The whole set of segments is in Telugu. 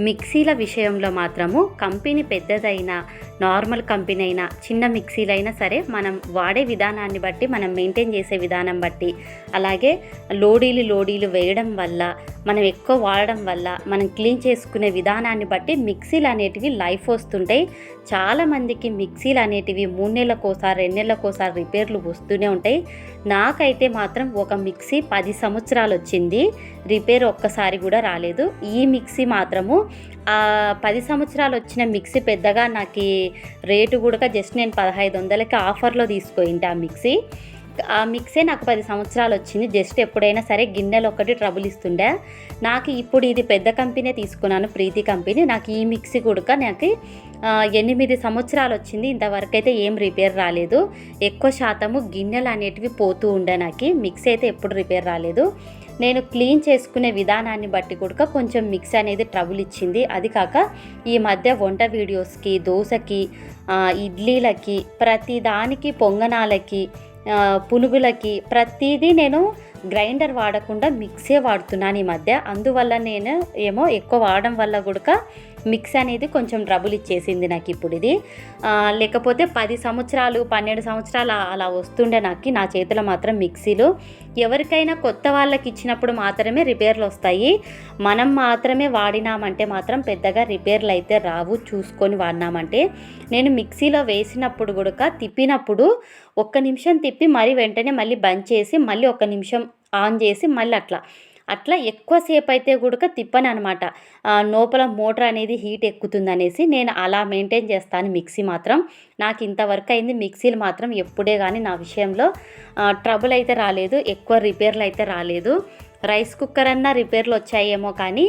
మిక్సీల విషయంలో మాత్రము కంపెనీ పెద్దదైనా నార్మల్ కంపెనీ అయినా చిన్న మిక్సీలైనా సరే మనం వాడే విధానాన్ని బట్టి మనం మెయింటైన్ చేసే విధానం బట్టి అలాగే లోడీలు లోడీలు వేయడం వల్ల మనం ఎక్కువ వాడడం వల్ల మనం క్లీన్ చేసుకునే విధానాన్ని బట్టి మిక్సీలు అనేటివి లైఫ్ వస్తుంటాయి. చాలామందికి మిక్సీలు అనేటివి మూడు నెలలకోసారి రెండు నెలలకోసారి రిపేర్లు వస్తూనే ఉంటాయి. నాకైతే మాత్రం ఒక మిక్సీ పది సంవత్సరాలు వచ్చింది రిపేర్ ఒక్కసారి కూడా రాలేదు. ఈ మిక్సీ మాత్రము పది సంవత్సరాలు వచ్చిన మిక్సీ పెద్దగా నాకు రేటు కూడా జస్ట్ నేను పదహైదు వందలకి ఆఫర్లో తీసుకుంటా ఆ మిక్సీ. ఆ మిక్సే నాకు పది సంవత్సరాలు వచ్చింది. జస్ట్ ఎప్పుడైనా సరే గిన్నెలు ఒకటి ట్రబుల్ ఇస్తుండే. నాకు ఇప్పుడు ఇది పెద్ద కంపెనీ తీసుకున్నాను ప్రీతి కంపెనీ. నాకు ఈ మిక్సీ కూడా నాకు ఎనిమిది సంవత్సరాలు వచ్చింది. ఇంతవరకు అయితే ఏం రిపేర్ రాలేదు. ఎక్కువ శాతము గిన్నెలు అనేటివి పోతూ ఉండే నాకు. మిక్సీ అయితే ఎప్పుడు రిపేర్ రాలేదు. నేను క్లీన్ చేసుకునే విధానాన్ని బట్టి కూడా కొంచెం మిక్సీ అనేది ట్రబుల్ ఇచ్చింది. అది కాక ఈ మధ్య వంట వీడియోస్కి దోశకి ఇడ్లీలకి ప్రతి దానికి పొంగనాలకి పునుగులకి ప్రతిదీ నేను గ్రైండర్ వాడకుండా మిక్సే వాడుతున్నాను ఈ మధ్య. అందువల్ల నేను ఏమో ఎక్కువ వాడడం వల్ల కూడా మిక్స్ అనేది కొంచెం ట్రబుల్ ఇచ్చేసింది నాకు ఇప్పుడు ఇది. లేకపోతే పది సంవత్సరాలు పన్నెండు సంవత్సరాలు అలా వస్తుండే నాకు నా చేతిలో మాత్రం మిక్సీలు. ఎవరికైనా కొత్త వాళ్ళకి ఇచ్చినప్పుడు మాత్రమే రిపేర్లు వస్తాయి. మనం మాత్రమే వాడినామంటే మాత్రం పెద్దగా రిపేర్లు అయితే రావు చూసుకొని వాడినామంటే. నేను మిక్సీలో వేసినప్పుడు కూడా తిప్పినప్పుడు ఒక్క నిమిషం తిప్పి మరి వెంటనే మళ్ళీ బంద్ చేసి మళ్ళీ ఒక్క నిమిషం ఆన్ చేసి మళ్ళీ అట్లా. అట్లా ఎక్కువసేపు అయితే కూడా తిప్పను అనమాట లోపల మోటార్ అనేది హీట్ ఎక్కుతుంది అనేసి నేను అలా మెయింటైన్ చేస్తాను మిక్సీ మాత్రం. నాకు ఇంతవరకు అయింది మిక్సీలు మాత్రం ఎప్పుడే కానీ నా విషయంలో ట్రబుల్ అయితే రాలేదు ఎక్కువ రిపేర్లు అయితే రాలేదు. రైస్ కుక్కర్ అన్నా రిపేర్లు వచ్చాయేమో కానీ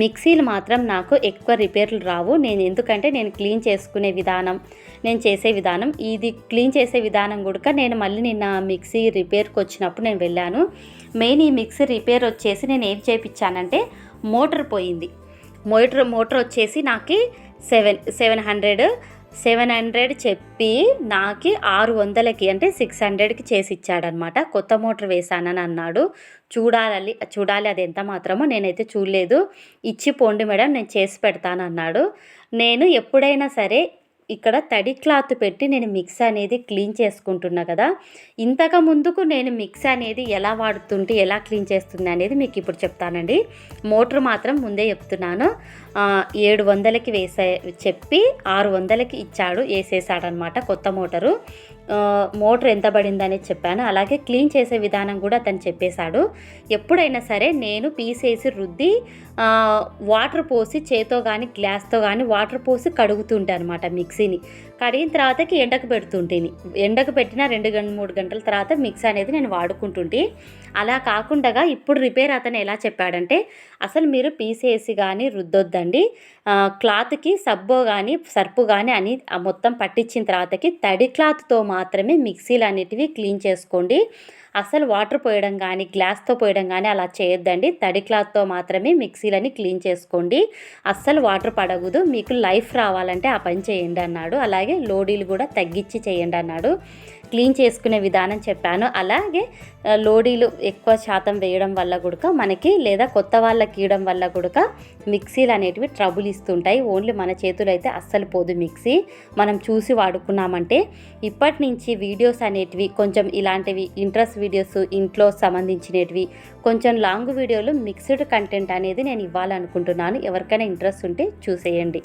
మిక్సీలు మాత్రం నాకు ఎక్కువ రిపేర్లు రావు. నేను ఎందుకంటే నేను క్లీన్ చేసుకునే విధానం నేను చేసే విధానం ఇది క్లీన్ చేసే విధానం కూడా నేను మళ్ళీ నిన్న మిక్సీ రిపేర్కి వచ్చినప్పుడు నేను వెళ్ళాను. మెయిన్ ఈ మిక్సీ రిపేర్ వచ్చేసి నేను ఏం చేయించానంటే మోటార్ పోయింది. మోటార్ మోటార్ వచ్చేసి నాకు seven seven hundred seven hundred చెప్పి నాకు ఆరు వందలకి అంటే సిక్స్ హండ్రెడ్కి చేసి ఇచ్చాడనమాట కొత్త మోటార్ వేసానని అన్నాడు. చూడాలి చూడాలి అది ఎంత మాత్రమో నేనైతే చూడలేదు. ఇచ్చి పోండి మేడం నేను చేసి పెడతాను అన్నాడు నేను ఎప్పుడైనా సరే ఇక్కడ తడి క్లాత్ పెట్టి నేను మిక్స్ అనేది క్లీన్ చేసుకుంటున్నా కదా. ఇంతకు ముందుకు నేను మిక్స్ అనేది ఎలా వాడుతుంటే ఎలా క్లీన్ చేస్తుంది అనేది మీకు ఇప్పుడు చెప్తానండి. మోటార్ మాత్రం ముందే చెప్తున్నాను. ఏడు వందలకి వేసే చెప్పి ఆరు వందలకి ఇచ్చాడు వేసేసాడనమాట కొత్త మోటారు. మోటర్ ఎంత పడిందని చెప్పాను. అలాగే క్లీన్ చేసే విధానం కూడా అతను చెప్పేశాడు. ఎప్పుడైనా సరే నేను పీసేసి రుద్ది వాటర్ పోసి చేతో కానీ గ్లాస్తో కానీ వాటర్ పోసి కడుగుతుంటే అనమాట మిక్సీని. కడిగిన తర్వాతకి ఎండకు పెడుతుంటేని. ఎండకు పెట్టిన రెండు గంట మూడు గంటల తర్వాత మిక్సీ అనేది నేను వాడుకుంటుంటే. అలా కాకుండా ఇప్పుడు రిపేర్ అతను ఎలా చెప్పాడంటే అసలు మీరు పీసేసి కానీ రుద్దొద్దండి. క్లాత్కి సబ్బో కానీ సర్పు కానీ అని మొత్తం పట్టించిన తర్వాతకి తడి క్లాత్తో మాత్రమే మిక్సీలు అనేటివి క్లీన్ చేసుకోండి. అసలు వాటర్ పోయడం కానీ గ్లాస్తో పోయడం కానీ అలా చేయొద్దండి. తడి క్లాత్తో మాత్రమే మిక్సీలని క్లీన్ చేసుకోండి. అస్సలు వాటర్ పడగదు మీకు లైఫ్ రావాలంటే ఆ పని చేయండి అన్నాడు. అలాగే లోడీలు కూడా తగ్గించి చేయండి అన్నాడు. క్లీన్ చేసుకునే విధానం చెప్పాను. అలాగే లోడీలు ఎక్కువ శాతం వేయడం వల్ల కూడా మనకి లేదా కొత్త వాళ్ళకి ఇవ్వడం వల్ల కూడా మిక్సీలు అనేటివి ట్రబుల్ ఇస్తుంటాయి. ఓన్లీ మన చేతులు అయితే అస్సలు పోదు మిక్సీ. మనం చూసి వాడుకున్నామంటే ఇప్పటి నుంచి వీడియోస్ అనేటివి కొంచెం ఇలాంటివి ఇంట్రెస్ట్ వీడియోస్ ఇంట్లో సంబంధించినవి కొంచెం లాంగ్ వీడియోలు మిక్స్డ్ కంటెంట్ అనేది నేను ఇవ్వాలనుకుంటున్నాను. ఎవరికైనా ఇంట్రెస్ట్ ఉంటే చూసేయండి.